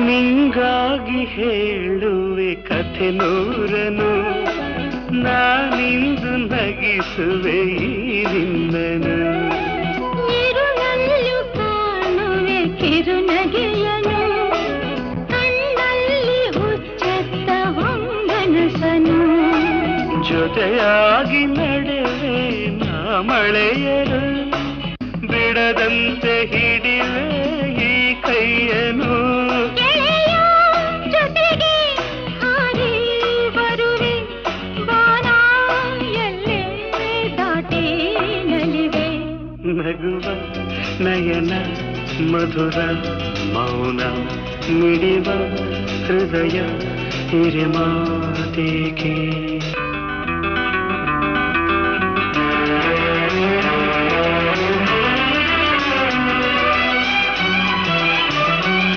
ನಿಂಗಾಗಿ ಹೇಳುವೆ ಕಥೆ ನೂರನು ನಾನಿಂದು ನಗಿಸುವೆ ನಿನ್ನನು. ಇರುಳಲ್ಲೂ ಕಾಣುವೆ ಕಿರುನಗೆಯನು ಕಣ್ಣಲ್ಲಿ ಹುಚ್ಚತ್ತ ಹೊಂಗನಸನು ಜೊತೆಯಾಗಿ ನಡೆವೆ ನಾ ಮಳೆಯರು ಬಿಡದಂತೆ ಹಿಡಿವೆ भगव नयन मधुर मौन मिडिव हृदय हिरिमा देखे।